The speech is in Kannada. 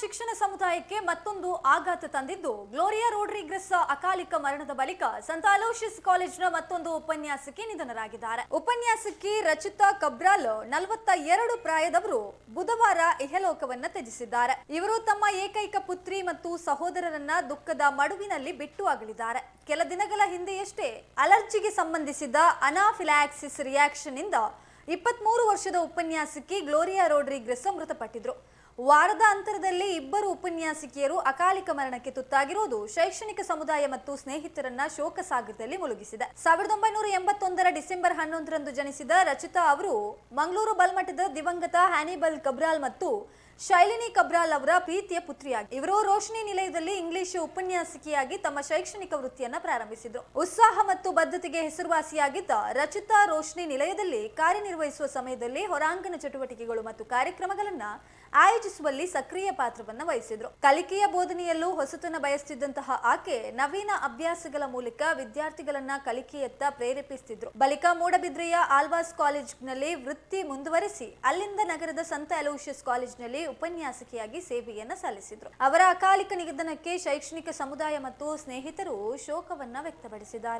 ಶಿಕ್ಷಣ ಸಮುದಾಯಕ್ಕೆ ಮತ್ತೊಂದು ಆಘಾತ ತಂದಿದ್ದು. ಗ್ಲೋರಿಯಾ ರೋಡ್ರಿಗ್ರೆಸ್ ಅಕಾಲಿಕ ಮರಣದ ಬಳಿಕ ಸಂತ ಅಲೋಷಿಯಸ್ ಕಾಲೇಜ್ನ ಮತ್ತೊಂದು ಉಪನ್ಯಾಸಕಿ ನಿಧನರಾಗಿದ್ದಾರೆ. ಉಪನ್ಯಾಸಕಿ ರಚಿತಾ ಕಬ್ರಾಲ್ ನಲವತ್ತ ಎರಡು ಪ್ರಾಯದವರು ಬುಧವಾರ ಇಹಲೋಕವನ್ನ ತ್ಯಜಿಸಿದ್ದಾರೆ. ಇವರು ತಮ್ಮ ಏಕೈಕ ಪುತ್ರಿ ಮತ್ತು ಸಹೋದರರನ್ನ ದುಃಖದ ಮಡುವಿನಲ್ಲಿ ಬಿಟ್ಟು ಅಗಲಿದ್ದಾರೆ. ಕೆಲ ದಿನಗಳ ಹಿಂದೆಯಷ್ಟೇ ಅಲರ್ಜಿಗೆ ಸಂಬಂಧಿಸಿದ ಅನಾಫಿಲಾಕ್ಸಿಸ್ ರಿಯಾಕ್ಷನ್ ಇಂದ ಇಪ್ಪತ್ಮೂರು ವರ್ಷದ ಉಪನ್ಯಾಸಕಿ ಗ್ಲೋರಿಯಾ ರೋಡ್ರಿಗ್ರೆಸ್ ಮೃತಪಟ್ಟಿದ್ರು. ವಾರದ ಅಂತರದಲ್ಲಿ ಇಬ್ಬರು ಉಪನ್ಯಾಸಕಿಯರು ಅಕಾಲಿಕ ಮರಣಕ್ಕೆ ತುತ್ತಾಗಿರುವುದು ಶೈಕ್ಷಣಿಕ ಸಮುದಾಯ ಮತ್ತು ಸ್ನೇಹಿತರನ್ನ ಶೋಕ ಸಾಗರದಲ್ಲಿ ಮುಳುಗಿಸಿದೆ. ಸಾವಿರದ ಒಂಬೈನೂರ ಎಂಬತ್ತೊಂದರ ಡಿಸೆಂಬರ್ ಹನ್ನೊಂದರಂದು ಜನಿಸಿದ ರಚಿತಾ ಅವರು ಮಂಗಳೂರು ಬಲ್ಮಠದ ದಿವಂಗತ ಹ್ಯಾನಿಬಲ್ ಕಬ್ರಾಲ್ ಮತ್ತು ಶೈಲಿನಿ ಕಬ್ರಾಲ್ ಅವರ ಪ್ರೀತಿಯ ಪುತ್ರಿಯಾಗಿ. ಇವರು ರೋಶನಿ ನಿಲಯದಲ್ಲಿ ಇಂಗ್ಲಿಷ್ ಉಪನ್ಯಾಸಕಿಯಾಗಿ ತಮ್ಮ ಶೈಕ್ಷಣಿಕ ವೃತ್ತಿಯನ್ನ ಪ್ರಾರಂಭಿಸಿದ್ರು. ಉತ್ಸಾಹ ಮತ್ತು ಬದ್ಧತೆಗೆ ಹೆಸರುವಾಸಿಯಾಗಿದ್ದ ರಚಿತಾ ರೋಶನಿ ನಿಲಯದಲ್ಲಿ ಕಾರ್ಯನಿರ್ವಹಿಸುವ ಸಮಯದಲ್ಲಿ ಹೊರಾಂಗಣ ಚಟುವಟಿಕೆಗಳು ಮತ್ತು ಕಾರ್ಯಕ್ರಮಗಳನ್ನ ಆಯೋಜಿಸುವಲ್ಲಿ ಸಕ್ರಿಯ ಪಾತ್ರವನ್ನ ವಹಿಸಿದ್ರು. ಕಲಿಕೆಯ ಬೋಧನೆಯಲ್ಲೂ ಹೊಸತನ ಬಯಸ್ತಿದ್ದಂತಹ ಆಕೆ ನವೀನ ಅಭ್ಯಾಸಗಳ ಮೂಲಕ ವಿದ್ಯಾರ್ಥಿಗಳನ್ನ ಕಲಿಕೆಯತ್ತ ಪ್ರೇರೇಪಿಸುತ್ತಿದ್ರು ಬಳಿಕ ಮೂಡಬಿದ್ರೆಯ ಆಲ್ವಾಸ್ ಕಾಲೇಜ್ನಲ್ಲಿ ವೃತ್ತಿ ಮುಂದುವರೆಸಿ ಅಲ್ಲಿಂದ ನಗರದ ಸಂತ ಅಲೋಷಿಯಸ್ ಕಾಲೇಜ್ನಲ್ಲಿ ಉಪನ್ಯಾಸಕಿಯಾಗಿ ಸೇವೆಯನ್ನ ಸಲ್ಲಿಸಿದ್ರು. ಅವರ ಅಕಾಲಿಕ ನಿಧನಕ್ಕೆ ಶೈಕ್ಷಣಿಕ ಸಮುದಾಯ ಮತ್ತು ಸ್ನೇಹಿತರು ಶೋಕವನ್ನ ವ್ಯಕ್ತಪಡಿಸಿದ್ದಾರೆ.